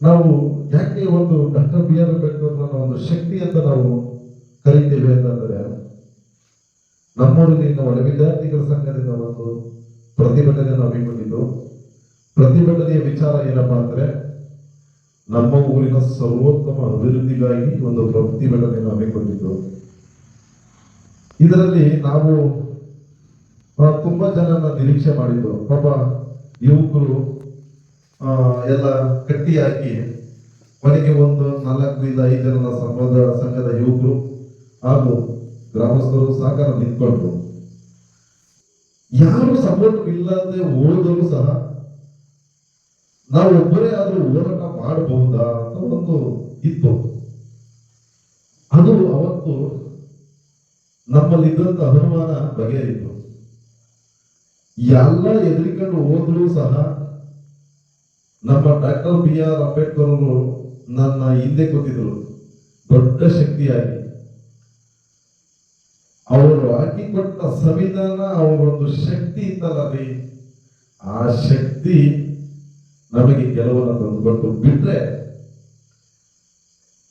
ನಾವು ಯಾಕೆ ಒಂದು ಡಾಕ್ಟರ್ ಬಿ ಆರ್ ಅಂಬೇಡ್ಕರ್ ಒಂದು ಶಕ್ತಿ ಅಂತ ನಾವು ಕರಿತೀವಿ ಅಂತಂದ್ರೆ ನಮ್ಮೂರಿನ ಒಳ ವಿದ್ಯಾರ್ಥಿಗಳ ಸಂಘದಿಂದ ಒಂದು ಪ್ರತಿಭಟನೆ ನಾವು ಇಟ್ಕೊಂಡಿದ್ದು ಪ್ರತಿಭಟನೆಯ ವಿಚಾರ ಏನಪ್ಪಾ ಅಂದ್ರೆ, ನಮ್ಮ ಊರಿನ ಸರ್ವೋತ್ತಮ ಅಭಿವೃದ್ಧಿಗಾಗಿ ಒಂದು ಪ್ರತಿಭಟನೆಯನ್ನು ಹಮ್ಮಿಕೊಂಡಿದ್ದು ಇದರಲ್ಲಿ ನಾವು ತುಂಬಾ ಜನನ ನಿರೀಕ್ಷೆ ಮಾಡಿದ್ದು. ಪಾಪ ಯುವಕರು ಎಲ್ಲ ಕಟ್ಟಿ ಹಾಕಿ ಕೊನೆಗೆ ಒಂದು ನಾಲ್ಕರಿಂದ ಐದು ಜನರ ಸಂಬಂಧ, ಸಂಘದ ಯುವಕರು ಹಾಗೂ ಗ್ರಾಮಸ್ಥರು ಸಹಕಾರ ನಿಂತ್ಕೊಂಡ್ರು. ಯಾರು ಸಪೋರ್ಟ್ ಇಲ್ಲದೆ ಹೋದರೂ ಸಹ ನಾವು ಒಬ್ಬರೇ ಆದ್ರೂ ಹೋರಾಟ ಮಾಡಬಹುದಾ ಅಂತ ಒಂದು ಇತ್ತು. ಅದು ಅವತ್ತು ನಮ್ಮಲ್ಲಿದ್ದಂತ ಅನುಮಾನ ಬಗೆಹರಿತು. ಎಲ್ಲ ಎದುರಿಕೊಂಡು ಹೋದ್ರು ಸಹ ನಮ್ಮ ಡಾಕ್ಟರ್ ಬಿ ಆರ್ ಅಂಬೇಡ್ಕರ್ ಅವರು ನನ್ನ ಹಿಂದೆ ಕೂತಿದ್ರು. ದೊಡ್ಡ ಶಕ್ತಿಯಾಗಿ. ಅವರು ಹಾಕಿಕೊಟ್ಟ ಸಂವಿಧಾನ ಅವರೊಂದು ಶಕ್ತಿ ಇತ್ತಲ್ಲ ರೀ. ಆ ಶಕ್ತಿ ನಮಗೆ ಕೆಲವನ್ನ ತಂದುಕೊಟ್ಟು ಬಿಟ್ರೆ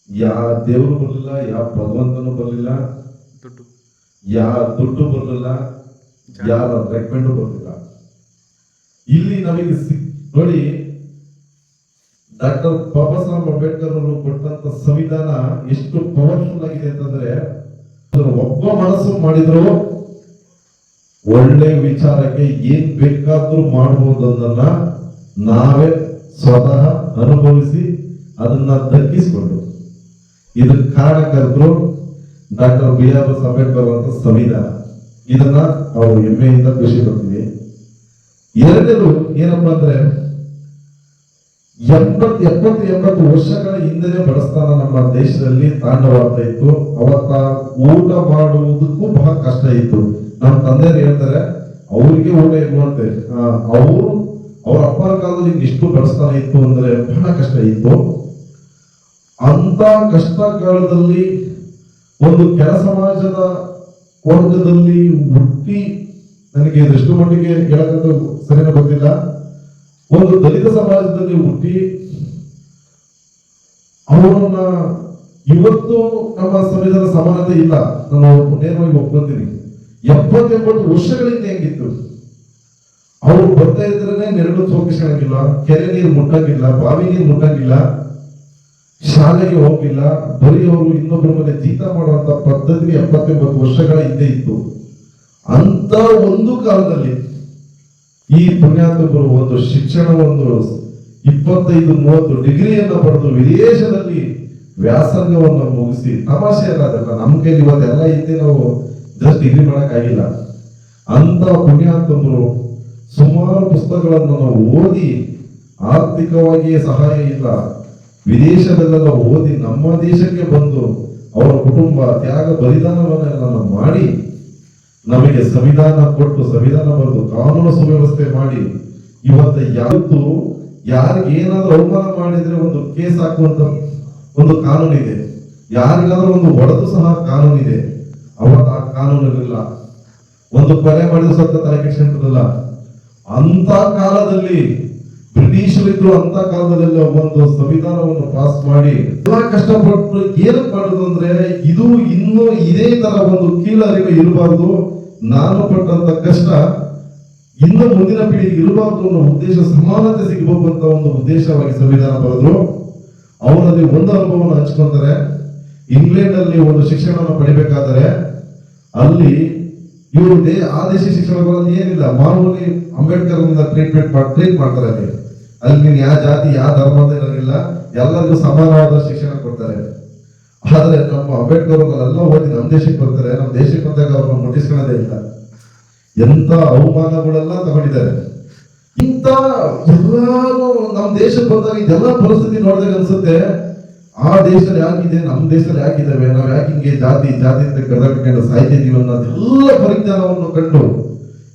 ಯಾವ ದೇವರು ಬರಲಿಲ್ಲ ಯಾವ ಭಗವಂತನು ಬರಲಿಲ್ಲ ಯಾವ ಯಾರ ದುಡ್ಡು ಬರಲಿಲ್ಲ ಯಾರ ರೆಕಮೆಂಡು ಬರಲಿಲ್ಲ. ಇಲ್ಲಿ ನಮಗೆ ನೋಡಿ ಡಾಕ್ಟರ್ ಬಾಬಾ ಸಾಹೇಬ್ ಅಂಬೇಡ್ಕರ್ ಅವರು ಕೊಟ್ಟಂತ ಸಂವಿಧಾನ ಎಷ್ಟು ಪವರ್ಫುಲ್ ಆಗಿದೆ ಅಂತಂದ್ರೆ ಒಬ್ಬ ಮನಸ್ಸು ಮಾಡಿದ್ರು ಒಳ್ಳೆ ವಿಚಾರಕ್ಕೆ ಏನ್ ಬೇಕಾದ್ರೂ ಮಾಡಬಹುದು ಅನ್ನೋದನ್ನ ನಾವೇ ಸ್ವತಃ ಅನುಭವಿಸಿ ಅದನ್ನ ದಕ್ಕಿಸಿಕೊಂಡು. ಇದಕ್ಕೆ ಕರೆದ್ರು doctor B R S Ambedkar ಅಂತ ಸಂವಿಧಾನ. ಇದನ್ನ ಅವರು ಹೆಮ್ಮೆಯಿಂದ ಖುಷಿ ಪಡ್ತೀವಿ. ಎರಡನೇದು ಏನಪ್ಪಾ ಅಂದ್ರೆ ಎಂಬತ್ ಎಪ್ಪತ್ತು ಎಂಬತ್ತು ವರ್ಷಗಳ ಹಿಂದೆ ಬಡಸ್ತಾನ ನಮ್ಮ ದೇಶದಲ್ಲಿ ತಾಂಡವಾಡ್ತಾ ಇತ್ತು. ಅವತ್ತ ಊಟ ಮಾಡುವುದಕ್ಕೂ ಬಹಳ ಕಷ್ಟ ಇತ್ತು. ನಮ್ಮ ತಂದೆಯರು ಹೇಳ್ತಾರೆ, ಅವರಿಗೆ ಊಟ ಇರುವಂತೆ ಅವರು, ಅವ್ರ ಅಪ್ಪನ ಕಾಲದಲ್ಲಿ ಇಷ್ಟು ಬಡಸ್ತಾನ ಇತ್ತು ಅಂದ್ರೆ ಬಹಳ ಕಷ್ಟ ಇತ್ತು. ಅಂತ ಕಷ್ಟ ಕಾಲದಲ್ಲಿ ಒಂದು ಕೆಲ ಸಮಾಜದ ವರ್ಗದಲ್ಲಿ ಹುಟ್ಟಿ, ನನಗೆ ಎಷ್ಟು ಮಟ್ಟಿಗೆ ಹೇಳಕ್ಕಂತ ಸರಿನ ಗೊತ್ತಿಲ್ಲ. ಒಂದು ದಲಿತ ಸಮಾಜದಲ್ಲಿ ಹುಟ್ಟಿ, ಅವರನ್ನ ಇವತ್ತು ನಮ್ಮ ಸಂವಿಧಾನ ಸಮಾನತೆ ಇಲ್ಲ, ನಾನು ನೇರವಾಗಿ ಒಪ್ಕೊಂತೀನಿ. ಎಪ್ಪತ್ತೆಂಬತ್ತು ವರ್ಷಗಳಿಂದ ಹೆಂಗಿತ್ತು? ಅವರು ಬರ್ತಾ ಇದ್ರೆ ನೆರಳು ಸೋಕಿಸ್ಕೊಳಂಗಿಲ್ಲ ಕೆರೆ ನೀರು ಮುಟ್ಟಂಗಿಲ್ಲ, ಬಾವಿ ನೀರು ಮುಟ್ಟಂಗಿಲ್ಲ, ಶಾಲೆಗೆ ಹೋಗಿಲ್ಲ ಬರೀ ಅವರು ಇನ್ನೊಬ್ಬರ ಮೇಲೆ ಜೀತ ಮಾಡುವಂತ ಪದ್ಧತಿ ಎಪ್ಪತ್ತೆಂಬತ್ತು ವರ್ಷಗಳ ಹಿಂದೆ ಇತ್ತು. ಅಂತ ಒಂದು ಕಾಲದಲ್ಲಿ ಈ ಪುಣ್ಯಾತ್ಮರು ಒಂದು ಶಿಕ್ಷಣ, ಒಂದು ಇಪ್ಪತ್ತೈದು, ಮೂವತ್ತು ಡಿಗ್ರಿಯನ್ನು ಪಡೆದು ವಿದೇಶದಲ್ಲಿ ವ್ಯಾಸಂಗವನ್ನು ಮುಗಿಸಿ ತಮಾಷೆ ಅಲ್ಲ ಅದೆಲ್ಲ. ನಮ್ಮ ಕೈಲಿ ಇವತ್ತೆಲ್ಲ ಇದ್ದೆ ನಾವು ಜಸ್ಟ್ ಡಿಗ್ರಿ ಮಾಡೋಕ್ಕಾಗಿಲ್ಲ. ಅಂತ ಪುಣ್ಯಾತ್ಮರು ಸುಮಾರು ಪುಸ್ತಕಗಳನ್ನು ನಾವು ಓದಿ ಆರ್ಥಿಕವಾಗಿ ಸಹಾಯ ಇಲ್ಲ. ವಿದೇಶದಲ್ಲೆಲ್ಲ ಓದಿ ನಮ್ಮ ದೇಶಕ್ಕೆ ಬಂದು ಅವರ ಕುಟುಂಬ ತ್ಯಾಗ, ಬಲಿದಾನವನ್ನೆಲ್ಲ ಮಾಡಿ ನಮಗೆ ಸಂವಿಧಾನ ಕೊಟ್ಟು ಸಂವಿಧಾನ ಬರೆದು ಕಾನೂನು ಸುವ್ಯವಸ್ಥೆ ಮಾಡಿ, ಇವತ್ತು ಯಾವತ್ತು ಯಾರಿಗೇನಾದ್ರೂ ಅವಮಾನ ಮಾಡಿದ್ರೆ ಒಂದು ಕೇಸ್ ಹಾಕುವಂತ ಒಂದು ಕಾನೂನು ಇದೆ ಯಾರಿಗಾದ್ರೂ ಒಂದು ಹೊಡೆದು ಸಹ ಕಾನೂನು ಇದೆ ಅವತ್ತು ಆ ಕಾನೂನು ಇರಲಿಲ್ಲ ಒಂದು ಕೊಲೆ ಮಾಡಿದ ಸತ್ತ ತಲೆ ಕೆಡ್ಸ್ಕೊಂತಿರಲಿಲ್ಲ ಅಂತ ಕಾಲದಲ್ಲಿ ಬ್ರಿಟಿಷರಿದ್ರು ಅಂತ ಕಾಲದಲ್ಲಿ ಒಂದು ಸಂವಿಧಾನವನ್ನು ಪಾಸ್ ಮಾಡಿ ತುಂಬಾ ಕಷ್ಟಪಟ್ಟು ಏನು ಮಾಡುದು ಅಂದ್ರೆ ಇದು ಇನ್ನೂ ಇದೇ ತರ ಒಂದು ಕೀಳರಿವೆ ಇರಬಾರ್ದು. ನಾನು ಪಟ್ಟಂತ ಕಷ್ಟ ಇನ್ನು ಮುಂದಿನ ಪೀಳಿಗೆ ಇರಬಾರ್ದು ಅನ್ನೋ ಉದ್ದೇಶ, ಸಮಾನತೆ ಸಿಗಬೇಕಂತ ಒಂದು ಉದ್ದೇಶವಾಗಿ ಸಂವಿಧಾನ ಬರೆದ್ರು. ಅವರಲ್ಲಿ ಒಂದು ಅನುಭವವನ್ನು ಹಂಚ್ಕೊಂತಾರೆ. ಇಂಗ್ಲೆಂಡ್ ಅಲ್ಲಿ ಒಂದು ಶಿಕ್ಷಣವನ್ನು ಪಡಿಬೇಕಾದರೆ ಅಲ್ಲಿ ಇವರು ದೇ ಆದೇಶ ಶಿಕ್ಷಣಗಳಲ್ಲಿ ಏನಿಲ್ಲ. ಮಾಮೂಲಿ ಅಂಬೇಡ್ಕರ್ ಟ್ರೀಟ್ಮೆಂಟ್ ಟ್ರೀಟ್ ಮಾಡ್ತಾರೆ ಅಲ್ಲಿ. ಅಲ್ಲಿ ಯಾವ ಜಾತಿ, ಯಾವ ಧರ್ಮ ಅಂತ ಇರೋದಿಲ್ಲ ಎಲ್ಲರಿಗೂ ಸಮಾನವಾದ ಶಿಕ್ಷಣ ಕೊಡ್ತಾರೆ. ಆದರೆ ನಮ್ಮ ಅಂಬೇಡ್ಕರ್ ಅವರೆಲ್ಲ ಹೋಗಿ ನಮ್ಮ ದೇಶಕ್ಕೆ ಬರ್ತಾರೆ. ನಮ್ಮ ದೇಶಕ್ಕೆ ಬಂದಾಗ ಅವ್ರನ್ನ ಮುಟ್ಟಿಸ್ಕೊಳ್ಳೋದೇ ಇಲ್ಲ. ಎಂತ ಅವಮಾನಗಳೆಲ್ಲ ತಗೊಂಡಿದ್ದಾರೆ. ಇಂತ ಎಲ್ಲಾನು ನಮ್ಮ ದೇಶಕ್ಕೆ ಬಂದಾಗ ಇದೆಲ್ಲ ಪರಿಸ್ಥಿತಿ ನೋಡಿದಾಗ ಅನ್ಸುತ್ತೆ, ಆ ದೇಶದಲ್ಲಿ ಯಾಕಿದೆ, ನಮ್ಮ ದೇಶದಲ್ಲಿ ಯಾಕಿದ್ದಾವೆ ನಾವು ಯಾಕೆ ಹಿಂಗೆ ಜಾತಿ ಜಾತಿ ಅಂತ ಕರೆದಾಕೊಂಡು ಸಾಯ್ತಿದ್ದೀವಿ ಅನ್ನೋದೆಲ್ಲ ಪರಿಜ್ಞಾನವನ್ನು ಕಂಡು,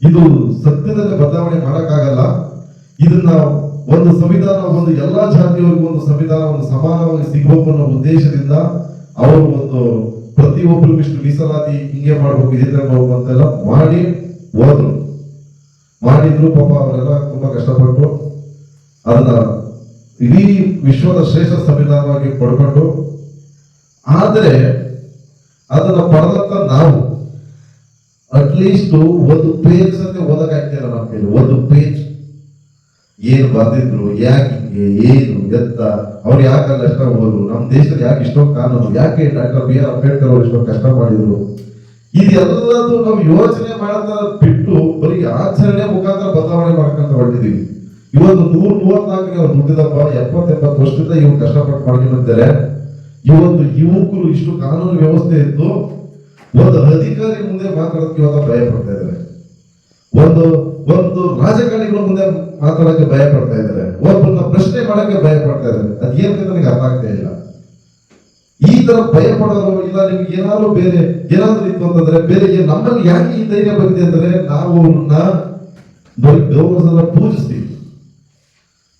ಇದು ಸತ್ಯದಲ್ಲಿ ಬದಲಾವಣೆ ಮಾಡೋಕ್ಕಾಗಲ್ಲ. ಇದನ್ನ ಒಂದು ಸಂವಿಧಾನ, ಒಂದು ಎಲ್ಲಾ ಜಾತಿಯವರಿಗೂ ಒಂದು ಸಂವಿಧಾನ, ಒಂದು ಸಮಾನವಾಗಿ ಸಿಗಬೇಕು ಅನ್ನೋ ಉದ್ದೇಶದಿಂದ ಅವರು ಒಂದು ಪ್ರತಿಯೊಬ್ಬರಿಗೂ ಇಷ್ಟು ಮೀಸಲಾತಿ ಹಿಂಗೆ ಮಾಡ್ಬೇಕು, ಇದೇ ತರ ಮಾಡ್ಬೇಕು ಅಂತೆಲ್ಲ ಮಾಡಿ ಹೋದ್ರು. ಮಾಡಿದ್ರು ಪಾಪ ಅವರೆಲ್ಲ ತುಂಬಾ ಕಷ್ಟಪಟ್ಟು ಅದನ್ನ ಇಡೀ ವಿಶ್ವದ ಶ್ರೇಷ್ಠ ಸಂವಿಧಾನವಾಗಿ ಪಡ್ಕೊಂಡು, ಆದರೆ ಅದನ್ನ ಪಡೆದಂತ ನಾವು ಅಟ್ಲೀಸ್ಟ್ ಒಂದು ಪೇಜ್ ಅಂತ ಓದಕ್ಕಾಗ್ತಿಲ್ಲ ನಮ್ಮ ಒಂದು ಪೇಜ್ ಏನ್ ಬರೆದಿದ್ರು ಯಾಕೆ ಹಿಂಗೆ, ಏನು ಎತ್ತ? ಅವ್ರು ಯಾಕಲ್ಲ ಅಷ್ಟ ಹೋದ್ರು? ನಮ್ಮ ದೇಶದಲ್ಲಿ ಯಾಕೆ ಇಷ್ಟೊಂದು ಕಾನೂನು? ಯಾಕೆ ಡಾಕ್ಟರ್ ಬಿ ಆರ್ ಅಂಬೇಡ್ಕರ್ ಅವರು ಇಷ್ಟೊಂದು ಕಷ್ಟ ಮಾಡಿದ್ರು? ಇದೆಲ್ಲದೂ ನಾವು ಯೋಚನೆ ಮಾಡ್ತಾ ಬಿಟ್ಟು ಬರೀ ಆಚರಣೆ ಮುಖಾಂತರ ಬದಲಾವಣೆ ಮಾಡ್ಕೊಂತ ಹೊರಟಿದೀವಿ. ಇವತ್ತು ನೂರ್ ಮೂವತ್ನಾಲ್ಕನೇ ಅವ್ರು ದುಡ್ಡಿದಪ್ಪ ಎಪ್ಪತ್ ಎಪ್ಪತ್ತು ವರ್ಷದಿಂದ ಇವ್ರು ಕಷ್ಟಪಟ್ಟು ಮಾಡ್ಕೊಂಡಿರ್ತಾರೆ ಇವತ್ತು ಯುವಕರು ಇಷ್ಟು ಕಾನೂನು ವ್ಯವಸ್ಥೆ ಇತ್ತು ಒಂದು ಅಧಿಕಾರಿ ಮುಂದೆ ಮಾತಾಡೋದಕ್ಕೆ ಇವಾಗ ಭಯ ಪಡ್ತಾ ಇದ್ದಾರೆ. ಒಂದು ಒಂದು ರಾಜಕಾರಣಿಗಳ ಮುಂದೆ ಮಾತಾಡಕ್ಕೆ ಭಯ ಪಡ್ತಾ ಇದ್ದಾರೆ. ಒಬ್ಬರನ್ನ ಪ್ರಶ್ನೆ ಮಾಡಕ್ಕೆ ಭಯ ಪಡ್ತಾ ಇದ್ದಾರೆ. ಅದೇನಂತ ನನಗೆ ಅರ್ಥ ಆಗ್ತಾ ಇಲ್ಲ. ಈ ತರ ಭಯ ಪಡೋರು ಇಲ್ಲ, ನಿಮ್ಗೆ ಏನಾದ್ರು ಬೇರೆ, ಏನಾದ್ರು ಇತ್ತು ಅಂತಂದ್ರೆ ಬೇರೆ ನಮ್ಮಲ್ಲಿ ಯಾಕೆ ಈ ಧೈರ್ಯ ಬಂದಿದೆ ಅಂದ್ರೆ ನಾವು ಅವನ್ನ ಗೌರವದಿಂದ ಪೂಜಿಸ್ತೀವಿ.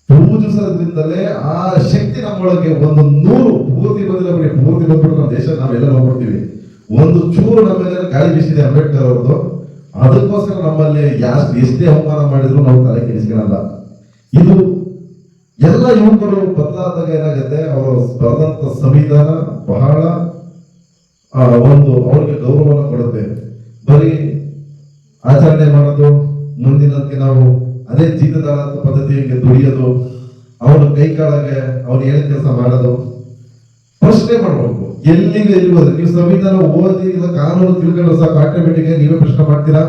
ಪೂಜಿಸೋದ್ರಿಂದಲೇ ಆ ಶಕ್ತಿ ನಮ್ಮೊಳಗೆ ಒಂದು ನೂರು ಪೂರ್ತಿ ಬಂದಿಲ್ಲ ಬರೀ ಪೂರ್ತಿ ಬಂದ್ಬಿಟ್ಟು ನಮ್ಮ ದೇಶ ನಾವೆಲ್ಲ ನೋಡ್ಬಿಡ್ತೀವಿ. ಒಂದು ಚೂರು ನಮ್ಮ ಮೇಲೆ ಗಾಳಿ ಬೀಸಿದೆ ಅಂಬೇಡ್ಕರ್ ಅವ್ರದ್ದು. ಅದಕ್ಕೋಸ್ಕರ ನಮ್ಮಲ್ಲಿ ಯಾರು ಎಷ್ಟೇ ಅವಮಾನ ಮಾಡಿದ್ರು ನಾವು ತಲೆ ಕೆಡಿಸ್ಕೊಳಲ್ಲ. ಇದು ಎಲ್ಲ ಯುವಕರು ಬದಲಾದಾಗ ಏನಾಗುತ್ತೆ? ಅವರು ಬರೆದಂತ ಸಂವಿಧಾನ ಬಹಳ ಒಂದು ಅವರಿಗೆ ಗೌರವವನ್ನು ಕೊಡುತ್ತೆ. ಬರೀ ಆಚರಣೆ ಮಾಡೋದು, ಮುಂದಿನಂತೆ ನಾವು ಅದೇ ಜೀತದಾರ ಪದ್ಧತಿಗೆ ದುಡಿಯೋದು ಅವನು ಕೈ ಕಾಳಗೆ ಅವ್ರು ಏನೇ ಕೆಲಸ ಮಾಡೋದು, ಪ್ರಶ್ನೆ ಮಾಡ್ಬೇಕು ಎಲ್ಲಿ ಹೋದ್ರೆ? ನೀವು ಸಂವಿಧಾನ ಓದಿ ಕಾನೂನು ತಿಳ್ಕೊಂಡು ಸಾಕು ಆಟೋಮೆಟಿಕ್ ನೀವೇ ಪ್ರಶ್ನೆ ಮಾಡ್ತೀರಾ?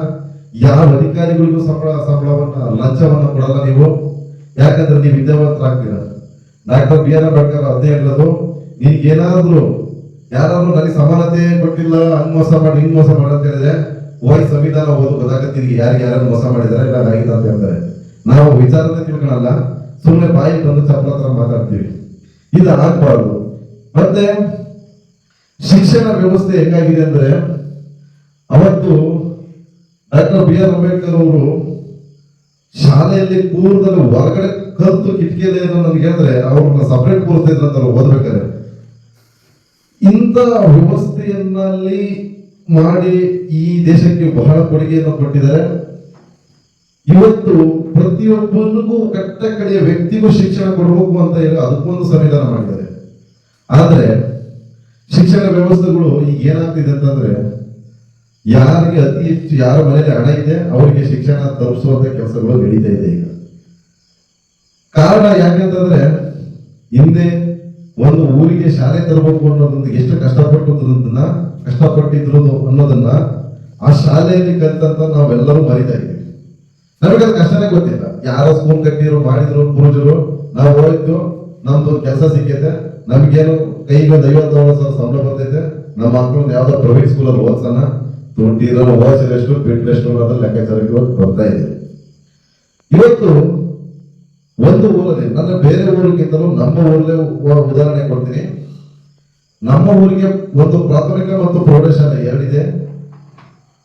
ಯಾವ ಅಧಿಕಾರಿಗಳಿಗೂ ಸಂಬಳ, ಸಂಬಳವನ್ನ, ಲಂಚವನ್ನ ಕೊಡಲ್ಲ ನೀವು? ಯಾಕಂದ್ರೆ ನೀವು ವಿದ್ಯಾವಂತರಾಗ್ತೀರಾ? ಡಾಕ್ಟರ್ ಬಿ ಆರ್ ಅಂಬೇಡ್ಕರ್ ಅದೇ ಹೇಳೋದು ಏನಾದ್ರು ಯಾರಾದ್ರೂ ನನಗೆ ಸಮಾನತೆ ಕೊಟ್ಟಿಲ್ಲ, ಹಂಗ್ ಮೋಸ ಮಾಡಿ, ಹಿಂಗ್ ಮೋಸ ಮಾಡಿ ಅಂತ ಹೇಳಿದ್ರೆ ಹೋಗಿ ಸಂವಿಧಾನ ಓದು ಗೊತ್ತಾಗತ್ತೆ ಯಾರಿಗೆ ಯಾರು ಮೋಸ ಮಾಡಿದಾರೆ ಇಲ್ಲ ಆಗಿಲ್ಲ ಅಂತ ಹೇಳ್ತಾರೆ. ನಾವು ವಿಚಾರನೆ ತಿಳ್ಕೊಳಲ್ಲ ಸುಮ್ಮನೆ ಬಾಯಿ ಬಂದು ಚಪ್ಪಲ ಹತ್ರ ಮಾತಾಡ್ತೀವಿ. ಇದು ಆಗ್ಬಾರ್ದು. ಮತ್ತೆ ಶಿಕ್ಷಣ ವ್ಯವಸ್ಥೆ ಹೆಂಗಾಗಿದೆ ಅಂದ್ರೆ ಅವತ್ತು ಡಾಕ್ಟರ್ ಬಿ ಆರ್ ಅಂಬೇಡ್ಕರ್ ಅವರು ಶಾಲೆಯಲ್ಲಿ ಕೂರದಲ್ಲಿ ಹೊರಗಡೆ ಕಲ್ತು ಕಿಟಕಿಯಲ್ಲಿ ಏನೋ ನನಗೆ ಹೇಳಿದ್ರೆ ಅವ್ರನ್ನ ಸಪ್ರೇಟ್ ಕೂರ್ತಾ ಇದ್ರಂತಾರೆ ಓದ್ಬೇಕಾದ್ರೆ. ಇಂಥ ವ್ಯವಸ್ಥೆಯನ್ನಲ್ಲಿ ಮಾಡಿ ಈ ದೇಶಕ್ಕೆ ಬಹಳ ಕೊಡುಗೆಯನ್ನು ಕೊಟ್ಟಿದ್ದಾರೆ. ಇವತ್ತು ಪ್ರತಿಯೊಬ್ಬನಿಗೂ ಕಟ್ಟ ಕಡೆಯ ವ್ಯಕ್ತಿಗೂ ಶಿಕ್ಷಣ ಕೊಡಬೇಕು ಅಂತ ಹೇಳಿ ಅದಕ್ಕೊಂದು ಸಂವಿಧಾನ ಮಾಡಿದ್ದಾರೆ. ಆದ್ರೆ ಶಿಕ್ಷಣ ವ್ಯವಸ್ಥೆಗಳು ಈಗ ಏನಾಗ್ತಿದೆ ಅಂತಂದ್ರೆ, ಯಾರಿಗೆ ಅತಿ ಹೆಚ್ಚು ಯಾರ ಮನೆಯಲ್ಲಿ ಹಣ ಇದೆ, ಅವರಿಗೆ ಶಿಕ್ಷಣ ತಲುಪಿಸುವಂತ ಕೆಲಸಗಳು ನಡೀತಾ ಇದೆ ಈಗ. ಕಾರಣ ಯಾಕಂತಂದ್ರೆ ಹಿಂದೆ ಒಂದು ಊರಿಗೆ ಶಾಲೆ ತರಬೇಕು ಅನ್ನೋದೊಂದು ಎಷ್ಟು ಕಷ್ಟಪಟ್ಟದನ್ನ ಕಷ್ಟಪಟ್ಟಿದ್ರು ಅನ್ನೋದನ್ನ ಆ ಶಾಲೆಯಲ್ಲಿ ಕಲಿತಂತ ನಾವೆಲ್ಲರೂ ಮರಿತಾ ಇದ್ದೀವಿ. ನಮಗೆ ಅದು ಕಷ್ಟನೇ ಗೊತ್ತಿಲ್ಲ. ಯಾರೋ ಸ್ಕೂಲ್ ಕಟ್ಟಿದ್ರು, ಮಾಡಿದ್ರು ಪೂರ್ವಜರು ನಾವು ಹೋಯ್ತು ನಮ್ದು ಕೆಲಸ ಸಿಕ್ಕೈತೆ ನಮ್ಗೇನು ಕೈಗೆ ಒಂದು ಐವತ್ತು ಸಾವಿರ ಸಂಬಳ ಬರ್ತೈತೆ ನಮ್ಮ ಮಕ್ಕಳನ್ನ ಯಾವ್ದೋ ಪ್ರೈವೇಟ್ ಸ್ಕೂಲಲ್ಲಿ ಓದ್ಸೋಣ. ದುಡ್ಡಿರೋ ಓದಿಸಿದಷ್ಟು ಬಿಟ್ಟಷ್ಟು ಅನ್ನೋದ್ರ ಲೆಕ್ಕಾಚಾರಕ್ಕೆ ಬರ್ತಾ ಇದೆ ಇವತ್ತು ಒಂದು ಊರಲ್ಲಿ, ಅಂದ್ರೆ ಬೇರೆ ಊರಿಗಿಂತಲೂ ನಮ್ಮ ಊರಲ್ಲೇ ಉದಾಹರಣೆ ಕೊಡ್ತೀನಿ. ನಮ್ಮ ಊರಿಗೆ ಒಂದು ಪ್ರಾಥಮಿಕ ಮತ್ತು ಪ್ರೌಢಶಾಲೆ ಎರಡಿದೆ.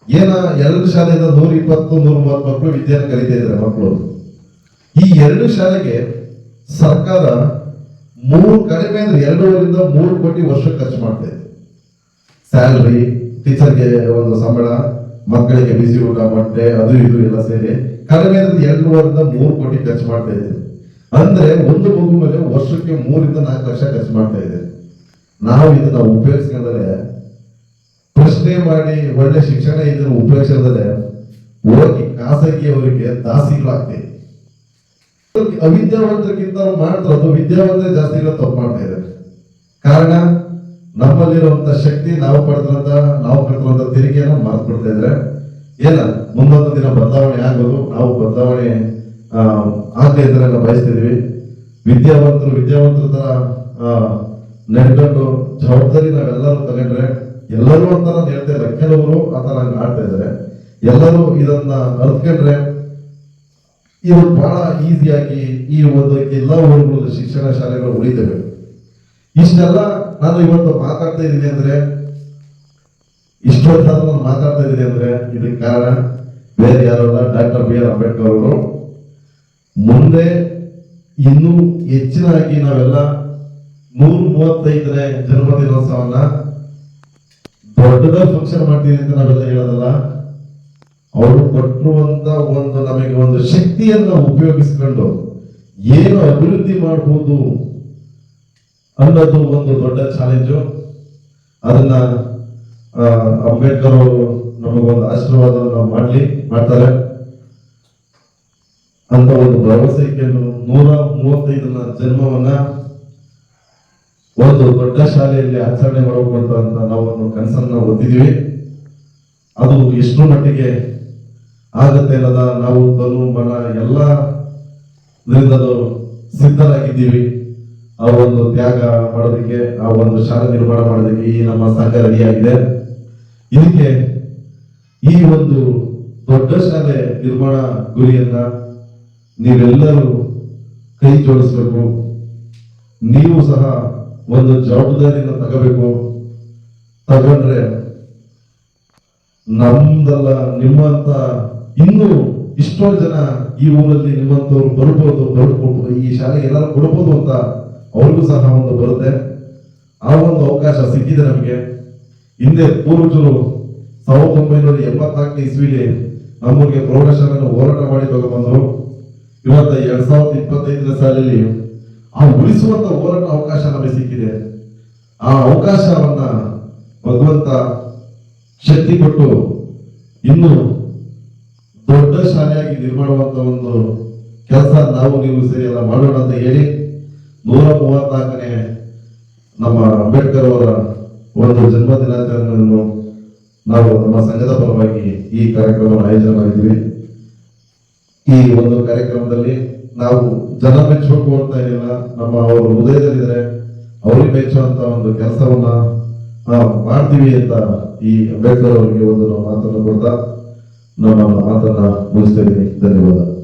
ಏನ ಎರಡು ಶಾಲೆಯಿಂದ ನೂರ ಇಪ್ಪತ್ತು ನೂರ ಮೂವತ್ತು ಮಕ್ಕಳು ವಿದ್ಯೆಯನ್ನು ಕಲಿತಾ ಇದ್ದಾರೆ ಮಕ್ಕಳು. ಈ ಎರಡು ಶಾಲೆಗೆ ಸರ್ಕಾರ ಮೂರು ಕಡಿಮೆ ಅಂದ್ರೆ ಎರಡೂವರಿಂದ ಮೂರು ಕೋಟಿ ವರ್ಷ ಖರ್ಚು ಮಾಡ್ತಾ ಸ್ಯಾಲ್ರಿ ಟೀಚರ್ಗೆ ಒಂದು ಸಂಬಳ, ಮಕ್ಕಳಿಗೆ ಬಿಸಿ ಊಟ ಅದು ಇದು ಎಲ್ಲ ಸೇರಿ ಕಡಿಮೆ ಅಂದ್ರೆ ಎರಡೂವರಿಂದ ಮೂರು ಕೋಟಿ ಖರ್ಚು ಮಾಡ್ತಾ ಇದೆ ಅಂದ್ರೆ ಒಂದು ಮಗು ಮೇಲೆ ವರ್ಷಕ್ಕೆ ಮೂರಿಂದ ನಾಲ್ಕು ಲಕ್ಷ ಖರ್ಚು ಮಾಡ್ತಾ ಇದೆ ನಾವು ಇದನ್ನ ಉಪಯೋಗಿಸ್ಕೊಂಡ್ರೆ ಪ್ರಶ್ನೆ ಮಾಡಿ ಒಳ್ಳೆ ಶಿಕ್ಷಣ ಇದನ್ನು ಉಪಯೋಗಿಸಿದ್ರೆ ಹೋಗಿ ಖಾಸಗಿಯವರಿಗೆ ದಾಸಿಗಳಾಗ್ತೇವೆ. ಅವಿದ್ಯಾವಂತರಿಗಿಂತ ಮಾತ್ರ ಅದು ವಿದ್ಯಾವಂತರೇ ಜಾಸ್ತಿ ಇರೋ ತಪ್ಪು ಮಾಡ್ತಾ ಇದ್ದಾರೆ. ಕಾರಣ, ನಮ್ಮಲ್ಲಿರುವಂತ ಶಕ್ತಿ, ನಾವು ಪಡೆದಿರುವಂತ ನಾವು ಕಟ್ಟಿರುವಂತ ತೆರಿಗೆಯನ್ನು ಮಾರ್ಕ್ ಇದ್ರೆ ಏನ, ಮುಂದೊಂದು ದಿನ ಬದಲಾವಣೆ ಆಗೋದು ನಾವು ಬದಲಾವಣೆ ಆಗದೆ ಇದ್ರೆ ಬಯಸ್ತಿದೀವಿ ವಿದ್ಯಾವಂತರು, ವಿದ್ಯಾವಂತರ ತರ ನಡ್ಕೊಂಡು ಜವಾಬ್ದಾರಿ ನಾವೆಲ್ಲರೂ ತಗೊಂಡ್ರೆ, ಎಲ್ಲರೂ ಅಂತ ನಾನು ಹೇಳ್ತಾ ಇದ್ದಾರೆ ಕೆಲವರು ಆ ಹಂಗ್ ಆಡ್ತಾ ಇದ್ದಾರೆ. ಎಲ್ಲರೂ ಇದನ್ನ ಅರ್ತ್ಕೊಂಡ್ರೆ ಇವು ಬಹಳ ಈಸಿಯಾಗಿ ಈ ಒಂದು ಎಲ್ಲ ಊರುಗಳು, ಶಿಕ್ಷಣ ಶಾಲೆಗಳು ಉಳಿತವೆ ಇಷ್ಟೆಲ್ಲ ನಾನು ಇವತ್ತು ಮಾತಾಡ್ತಾ ಇದ್ದೀನಿ ಅಂದ್ರೆ ಇಷ್ಟೊತ್ತಾದ ನಾನು ಮಾತಾಡ್ತಾ ಇದ್ದೀನಿ ಅಂದ್ರೆ ಇದಕ್ಕೆ ಕಾರಣ ಬೇರೆ ಯಾರಲ್ಲ ಡಾಕ್ಟರ್ ಬಿ ಆರ್ ಅಂಬೇಡ್ಕರ್ ಅವರು. ಮುಂದೆ ಇನ್ನೂ ಹೆಚ್ಚಿನಾಗಿ ನಾವೆಲ್ಲ ನೂರ ಮೂವತ್ತೈದನೇ ಜನ್ಮದಿನೋತ್ಸವನ್ನ ದೊಡ್ಡದ ಫಂಕ್ಷನ್ ಮಾಡ್ತೀವಿ ಅಂತ ನಾವೆಲ್ಲ ಹೇಳೋದಲ್ಲ ಅವರು ಕೊಟ್ಟಿರುವಂತ ಒಂದು ನಮಗೆ ಒಂದು ಶಕ್ತಿಯನ್ನು ಉಪಯೋಗಿಸಿಕೊಂಡು ಏನು ಅಭಿವೃದ್ಧಿ ಮಾಡಬಹುದು ಅನ್ನೋದು ಒಂದು ದೊಡ್ಡ ಚಾಲೆಂಜು ಅದನ್ನ ಅಂಬೇಡ್ಕರ್ ಅವರು ನಮಗೊಂದು ಆಶೀರ್ವಾದವನ್ನು ಮಾಡಲಿ, ಮಾಡ್ತಾರೆ. ಅಂತ ಒಂದು ಭರವಸೆ ನೂರ ಮೂವತ್ತೈದನ ಜನ್ಮವನ್ನ ಒಂದು ದೊಡ್ಡ ಶಾಲೆಯಲ್ಲಿ ಆಚರಣೆ ಮಾಡಬೇಕು ಅಂತ ನಾವು ಕನಸನ್ನ ಹೊಂದಿದೀವಿ ಅದು ಎಷ್ಟು ಮಟ್ಟಿಗೆ ಆಗತ್ತೆ ಅನ್ನೋದ ನಾವು ತನು ಮನ ಎಲ್ಲ ಸಿದ್ಧರಾಗಿದ್ದೀವಿ. ಆ ಒಂದು ತ್ಯಾಗ ಮಾಡೋದಕ್ಕೆ, ಆ ಒಂದು ಶಾಲೆ ನಿರ್ಮಾಣ ಮಾಡೋದಕ್ಕೆ ಈ ನಮ್ಮ ಸಂಘ ರೆಡಿಯಾಗಿದೆ. ಇದಕ್ಕೆ ಈ ಒಂದು ದೊಡ್ಡ ಶಾಲೆ ನಿರ್ಮಾಣ ಗುರಿಯನ್ನ ನೀವೆಲ್ಲರೂ ಕೈ ಜೋಡಿಸ್ಬೇಕು. ನೀವು ಸಹ ಒಂದು ಜವಾಬ್ದಾರಿಯನ್ನು ತಗೋಬೇಕು. ತಗೊಂಡ್ರೆ ನಮ್ದಲ್ಲ ನಿಮ್ಮಂತ ಇನ್ನೂ ಇಷ್ಟೋ ಜನ ಈ ಊರಲ್ಲಿ ನಿಮ್ಮಂಥವ್ರು ಬರ್ಬೋದು ಬರ್ಬೋದು ಈ ಶಾಲೆಗೆ ಎಲ್ಲರೂ ಕೊಡ್ಬೋದು ಅಂತ ಅವ್ರಿಗೂ ಸಹ ಒಂದು ಬರುತ್ತೆ. ಆ ಒಂದು ಅವಕಾಶ ಸಿಕ್ಕಿದೆ ನಮಗೆ. ಹಿಂದೆ ಪೂರ್ವಜರು ಸಾವಿರದ ಒಂಬೈನೂರ ಎಂಬತ್ನಾಲ್ಕನೇ ಇಸ್ವಿಲಿ ನಮ್ಮೂರಿಗೆ ಪ್ರೌಢಶಾಲೆಯನ್ನು ಹೋರಾಟ ಮಾಡಿ ತಗೊಂಡ್ಬಂದರು. ಇವತ್ತ ಎರಡ್ ಸಾವಿರದ ಇಪ್ಪತ್ತೈದನೇ ಸಾಲಲ್ಲಿ ಆ ಉಳಿಸುವಂತ ಹೋರಾಟ ಅವಕಾಶ ನಮಗೆ ಸಿಕ್ಕಿದೆ. ಆ ಅವಕಾಶವನ್ನ ಭಗವಂತ ಶಕ್ತಿ ಕೊಟ್ಟು ಇನ್ನು ದೊಡ್ಡ ಶಾಲೆಯಾಗಿ ನಿರ್ಮಾಣವಂತ ಒಂದು ಕೆಲಸ ನಾವು ನೀವು ಸೇರಿ ಎಲ್ಲ ಮಾಡೋಣ ಅಂತ ಹೇಳಿ ನೂರ ಮೂವತ್ನಾಲ್ಕನೇ ನಮ್ಮ ಅಂಬೇಡ್ಕರ್ ಅವರ ಒಂದು ಜನ್ಮ ದಿನಾಚರಣೆಯನ್ನು ನಾವು ನಮ್ಮ ಸಂಘದ ಪರವಾಗಿ ಈ ಕಾರ್ಯಕ್ರಮವನ್ನು ಆಯೋಜನೆ ಮಾಡಿದ್ವಿ ಈ ಒಂದು ಕಾರ್ಯಕ್ರಮದಲ್ಲಿ ನಾವು ಜನ ಮೆಚ್ಚಬೇಕು ಅಂತ ಏನಿಲ್ಲ, ನಮ್ಮ ಅವರು ಹೃದಯದಲ್ಲಿದ್ರೆ ಅವ್ರಿಗೆ ಮೆಚ್ಚುವಂತ ಒಂದು ಕೆಲಸವನ್ನ ಮಾಡ್ತೀವಿ ಅಂತ ಈ ಅಂಬೇಡ್ಕರ್ ಅವರಿಗೆ ಒಂದು ಮಾತನ್ನು ಕೊಡ್ತಾ ನಾನು ನನ್ನ ಮಾತನ್ನ ಮುಗಿಸ್ತಾ ಧನ್ಯವಾದ.